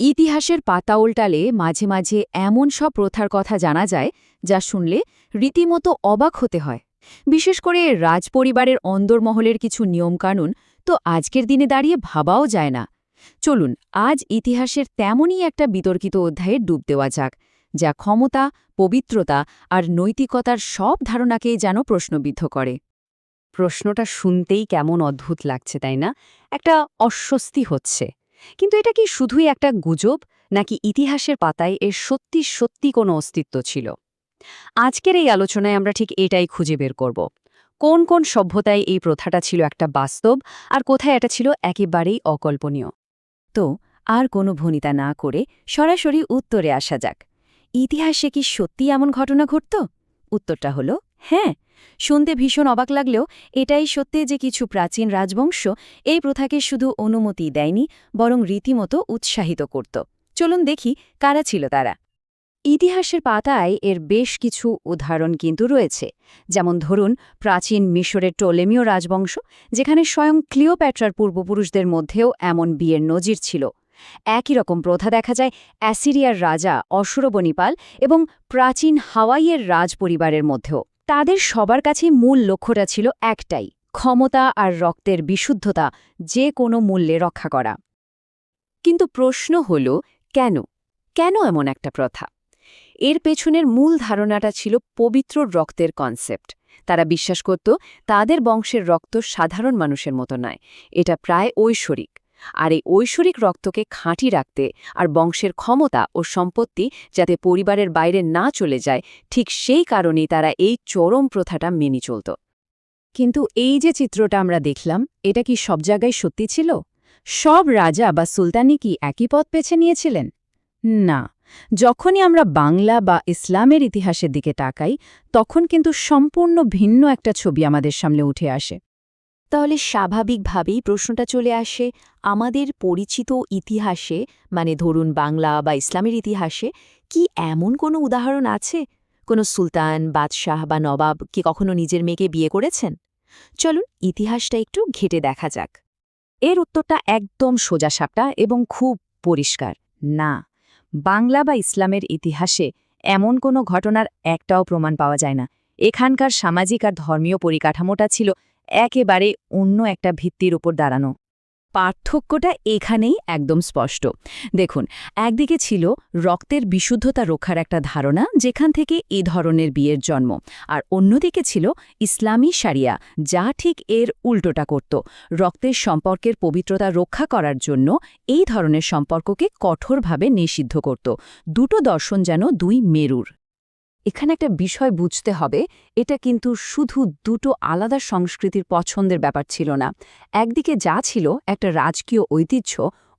ইতিহাসের পাতা উল্টালে মাঝে মাঝে এমন সব প্রথার কথা জানা যায়, যা শুনলে রীতিমতো অবাক হতে হয়। বিশেষ করে রাজপরিবারের অন্দরমহলের কিছু নিয়মকানুন তো আজকের দিনে দাঁড়িয়ে ভাবাও যায় না। চলুন, আজ ইতিহাসের তেমনই একটা বিতর্কিত অধ্যায়ে ডুব দেওয়া যাক, যা ক্ষমতা, পবিত্রতা আর নৈতিকতার সব ধারণাকেই যেন প্রশ্নবিদ্ধ করে। প্রশ্নটা শুনতেই কেমন অদ্ভুত লাগছে, তাই না? একটা অস্বস্তি হচ্ছে। কিন্তু এটা কি শুধুই একটা গুজব, নাকি ইতিহাসের পাতায় এর সত্যি সত্যি কোনো অস্তিত্ব ছিল? আজকের এই আলোচনায় আমরা ঠিক এটাই খুঁজে বের করব। কোন কোন সভ্যতায় এই প্রথাটা ছিল একটা বাস্তব, আর কোথায় এটা ছিল একেবারেই অকল্পনীয়? তো, আর কোনো ভনিতা না করে সরাসরি উত্তরে আসা যাক। ইতিহাসে কি সত্যি এমন ঘটনা ঘটত? উত্তরটা হলো হ্যাঁ শুনতে ভীষণ অবাক লাগলেও এটাই সত্যি যে কিছু প্রাচীন রাজবংশ এই প্রথাকে শুধু অনুমতি দেয়নি, বরং রীতিমতো উৎসাহিত করত। চলুন দেখি কারা ছিল তারা। ইতিহাসের পাতায় এর বেশ কিছু উদাহরণ কিন্তু রয়েছে। যেমন ধরুন, প্রাচীন মিশরের টোলেমীয় রাজবংশ, যেখানে স্বয়ং ক্লিওপ্যাট্রার পূর্বপুরুষদের মধ্যেও এমন বিয়ের নজির ছিল। একই রকম প্রথা দেখা যায় অ্যাসিরিয়ার রাজা অসুরবনিপাল এবং প্রাচীন হাওয়াইয়ের রাজ পরিবারের মধ্যেও। তাদের সবার কাছে মূল লক্ষ্যটা ছিল একটাই, ক্ষমতা আর রক্তের বিশুদ্ধতা, যে কোনো মূল্যে রক্ষা করা। কিন্তু প্রশ্ন হল, কেন? কেন এমন একটা প্রথা? এর পেছনের মূল ধারণাটা ছিল পবিত্র রক্তের কনসেপ্ট তারা বিশ্বাস করত, তাদের বংশের রক্ত সাধারণ মানুষের মতো নয়, এটা প্রায় ঐশ্বরিক। আর এই ঐশ্বরিক রক্তকে খাঁটি রাখতে আর বংশের ক্ষমতা ও সম্পত্তি যাতে পরিবারের বাইরে না চলে যায়, ঠিক সেই কারণেই তারা এই চরম প্রথাটা মেনে চলত। কিন্তু এই যে চিত্রটা আমরা দেখলাম, এটা কি সব জায়গায় সত্যি ছিল? সব রাজা বা সুলতানি কি একই পথ বেছে নিয়েছিলেন? না। যখনই আমরা বাংলা বা ইসলামের ইতিহাসের দিকে তাকাই, তখন কিন্তু সম্পূর্ণ ভিন্ন একটা ছবি আমাদের সামনে উঠে আসে। তাহলে স্বাভাবিকভাবেই প্রশ্নটা চলে আসে, আমাদের পরিচিত ইতিহাসে মানে ধরুন বাংলা বা ইসলামের ইতিহাসে, কি এমন কোনো উদাহরণ আছে? কোনো সুলতান, বাদশাহ বা নবাব কি কখনো নিজের মেয়েকে বিয়ে করেছেন? চলুন ইতিহাসটা একটু ঘেটে দেখা যাক। এর উত্তরটা একদম সোজাসাপটা এবং খুব পরিষ্কার। না, বাংলা বা ইসলামের ইতিহাসে এমন কোনো ঘটনার একটাও প্রমাণ পাওয়া যায় না। এখানকার সামাজিক আর ধর্মীয় পরিকাঠামোটা ছিল একেবারে অন্য একটা ভিত্তির উপর দাঁড়ানো। পার্থক্যটা এখানেই একদম স্পষ্ট। দেখুন, একদিকে ছিল রক্তের বিশুদ্ধতা রক্ষার একটা ধারণা, যেখান থেকে এ ধরনের বিয়ের জন্ম, আর অন্যদিকে ছিল ইসলামী সারিয়া, যা ঠিক এর উল্টোটা করত। রক্তের সম্পর্কের পবিত্রতা রক্ষা করার জন্য এই ধরনের সম্পর্ককে কঠোরভাবে নিষিদ্ধ করত। দুটো দর্শন যেন দুই মেরুর। এখানে একটা বিষয় বুঝতে হবে, এটা কিন্তু শুধু দুটো আলাদা সংস্কৃতির পছন্দের ব্যাপার ছিল না। একদিকে যা ছিল একটা রাজকীয় ঐতিহ্য,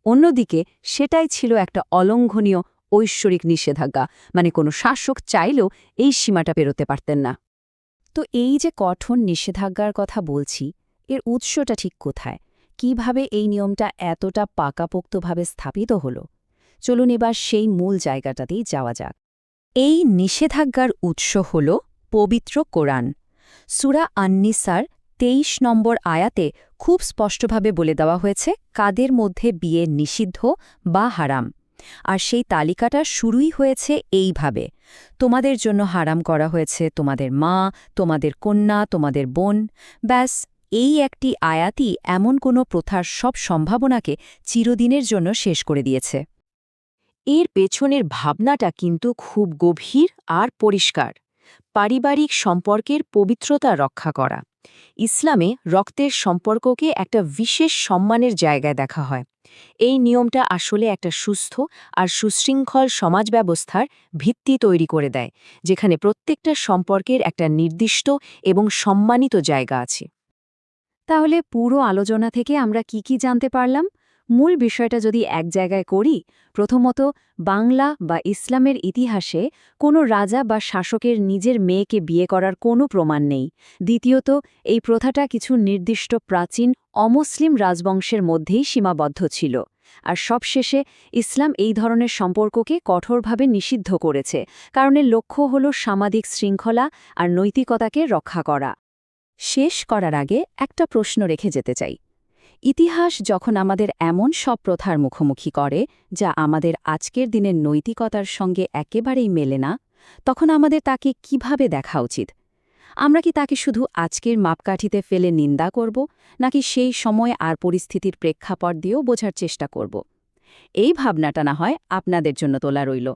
অন্যদিকে সেটাই ছিল একটা অলঙ্ঘনীয় ঐশ্বরিক নিষেধাজ্ঞা মানে কোনো শাসক চাইলেও এই সীমাটা পেরোতে পারতেন না। তো এই যে কঠোর নিষেধাজ্ঞার কথা বলছি, এর উৎসটা ঠিক কোথায়? কীভাবে এই নিয়মটা এতটা পাকাপোক্তভাবে স্থাপিত হল? চলুন এবার সেই মূল জায়গাটাতেই যাওয়া যাক। এই নিষেধাজ্ঞার উৎস হল পবিত্র কোরআন। সুরা আন্নিসার তেইশ নম্বর আয়াতে খুব স্পষ্টভাবে বলে দেওয়া হয়েছে, কাদের মধ্যে বিয়ে নিষিদ্ধ বা হারাম। আর সেই তালিকাটা শুরুই হয়েছে এইভাবে। তোমাদের জন্য হারাম করা হয়েছে তোমাদের মা, তোমাদের কন্যা, তোমাদের বোন। ব্যাস, এই একটি আয়াতই এমন কোনো প্রথার সব সম্ভাবনাকে চিরদিনের জন্য শেষ করে দিয়েছে। এর পেছনের ভাবনাটা কিন্তু খুব গভীর আর পরিষ্কার। পারিবারিক সম্পর্কের পবিত্রতা রক্ষা করা। ইসলামে রক্তের সম্পর্ককে একটা বিশেষ সম্মানের জায়গায় দেখা হয়। এই নিয়মটা আসলে একটা সুস্থ আর সুশৃঙ্খল সমাজ ব্যবস্থার ভিত্তি তৈরি করে দেয়, যেখানে প্রত্যেকটা সম্পর্কের একটা নির্দিষ্ট এবং সম্মানিত জায়গা আছে। তাহলে পুরো আলোচনা থেকে আমরা কি কি জানতে পারলাম? মূল বিষয়টা যদি এক জায়গায় করি, প্রথমত বাংলা বা ইসলামের ইতিহাসে কোনো রাজা বা শাসকের নিজের মেয়েকে বিয়ে করার কোনো প্রমাণ নেই। দ্বিতীয়ত, এই প্রথাটা কিছু নির্দিষ্ট প্রাচীন অমুসলিম রাজবংশের মধ্যেই সীমাবদ্ধ ছিল। আর সবশেষে ইসলাম এই ধরনের সম্পর্ককে কঠোরভাবে নিষিদ্ধ করেছে কারণ এর লক্ষ্য হল সামাজিক শৃঙ্খলা আর নৈতিকতাকে রক্ষা করা। শেষ করার আগে একটা প্রশ্ন রেখে যেতে চাই। ইতিহাস যখন আমাদের এমন সব প্রথার মুখোমুখি করে, যা আমাদের আজকের দিনের নৈতিকতার সঙ্গে একেবারেই মেলে না, তখন আমাদের তাকে কীভাবে দেখা উচিত? আমরা কি তাকে শুধু আজকের মাপকাঠিতে ফেলে নিন্দা করব, নাকি সেই সময় আর পরিস্থিতির প্রেক্ষাপট দিয়েও বোঝার চেষ্টা করব? এই ভাবনাটা না হয় আপনাদের জন্য তোলা রইল।